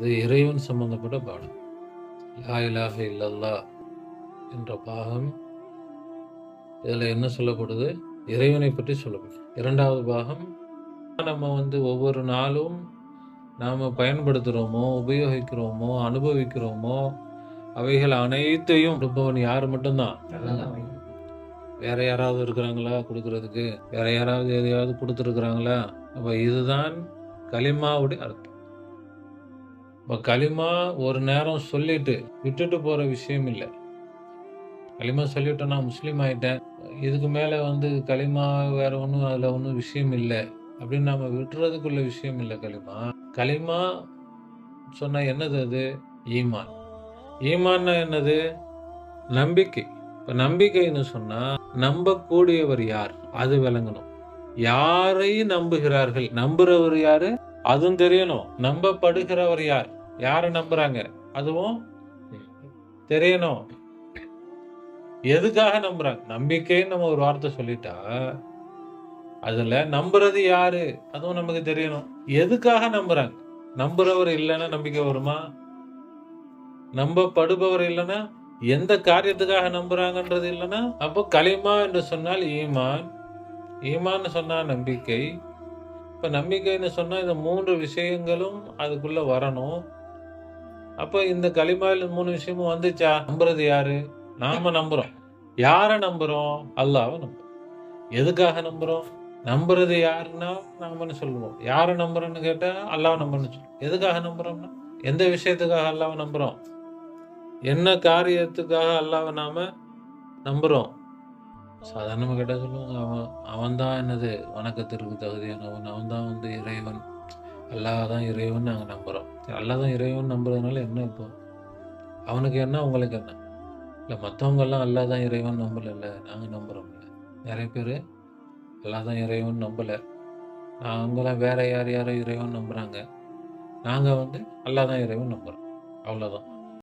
இது இறைவன் சம்பந்தப்பட்ட பாடம் லா இலாஹ இல்லல்லா என்ற பாகம். இதில் என்ன சொல்லப்படுது? இறைவனை பற்றி சொல்லப்படுது இரண்டாவது பாகம் நம்ம வந்து ஒவ்வொரு நாளும் நாம் பயன்படுத்துகிறோமோ உபயோகிக்கிறோமோ அனுபவிக்கிறோமோ அவைகள் அனைத்தையும் கொடுப்பவன் யார் மட்டும்தான்? வேற யாராவது இருக்கிறாங்களா கொடுக்கறதுக்கு? வேற யாராவது எதையாவது கொடுத்துருக்குறாங்களா? அப்போ இதுதான் கலிமாவுடைய அர்த்தம். இப்போ களிமா ஒரு நேரம் சொல்லிட்டு விட்டுட்டு போகிற விஷயம் இல்லை. களிமா சொல்லிவிட்டேன் நான் முஸ்லீம் ஆகிட்டேன் இதுக்கு மேலே வந்து களிமா வேற ஒன்றும் அதில் ஒன்றும் விஷயம் இல்லை. அப்படின்னு நம்ம விட்டுறதுக்குள்ள விஷயம் இல்லை களிமா. களிமா சொன்னால் என்னது அது? ஈமான். ஈமான்னா என்னது? நம்பிக்கை. இப்போ நம்பிக்கைன்னு சொன்னால் நம்பக்கூடியவர் யார்? அது விளங்கணும். யாரை நம்புகிறார்கள்? நம்புறவர் யாரு? அதுவும் தெரியணும். நம்பப்படுகிறவர் யார்? யாரை நம்புறாங்க? அதுவும் தெரியணும். எதுக்காக நம்புறாங்க? நம்பிக்கைன்னு நம்ம ஒரு வார்த்தை சொல்லிட்டா அதுல நம்புறது யாரு? அதுவும் நமக்கு தெரியணும். எதுக்காக நம்புறாங்க? நம்புறவர் இல்லைன்னா நம்பிக்கை வருமா? நம்பப்படுபவர் இல்லைன்னா எந்த காரியத்துக்காக நம்புறாங்கன்றது இல்லைன்னா அப்போ களிமா என்று சொன்னால் ஈமான். ஈமான்னு சொன்னா நம்பிக்கை. இப்ப நம்பிக்கைன்னு சொன்னா இந்த மூன்று விஷயங்களும் அதுக்குள்ள வரணும். அப்போ இந்த களிமாவில் மூணு விஷயமும் வந்துச்சா? நம்புறது யாரு? நாம நம்புறோம். யாரை நம்புறோம்? அல்லாவை நம்புறோம். எதுக்காக நம்புறோம்? நம்புறது யாருன்னா நாமன்னு சொல்லுவோம். யாரை நம்புறோன்னு கேட்டா அல்லாவை நம்புறோம்னு சொல்லுவோம். எதுக்காக நம்புறோம்னா எந்த விஷயத்துக்காக அல்லாவை நம்புறோம்? என்ன காரியத்துக்காக அல்லாவை நாம நம்புறோம்? சாதாரணமாக கேட்டால் சொல்லுவாங்க அவன் அவன் தான் என்னது? வணக்கத்திற்கு தகுதியானவன் அவன் தான் வந்து இறைவன். அல்லாஹ் தான் இறைவன் நாங்கள் நம்புகிறோம் அல்லாஹ் தான் இறைவன் நம்புறதுனால என்ன இப்போ? அவனுக்கு என்ன அவங்களுக்கு என்ன? இல்லை மற்றவங்கெல்லாம் அல்லாஹ் தான் இறைவன் நம்பலைல்ல நாங்கள் நம்புகிறோம்ல நிறைய பேர் அல்லாஹ் தான் இறைவன் நம்பலை. அவங்களாம் வேற யார் யாரோ இறைவன் நம்புகிறாங்க நாங்கள் வந்து அல்லாஹ் தான் இறைவன் நம்புகிறோம் அவ்வளோதான்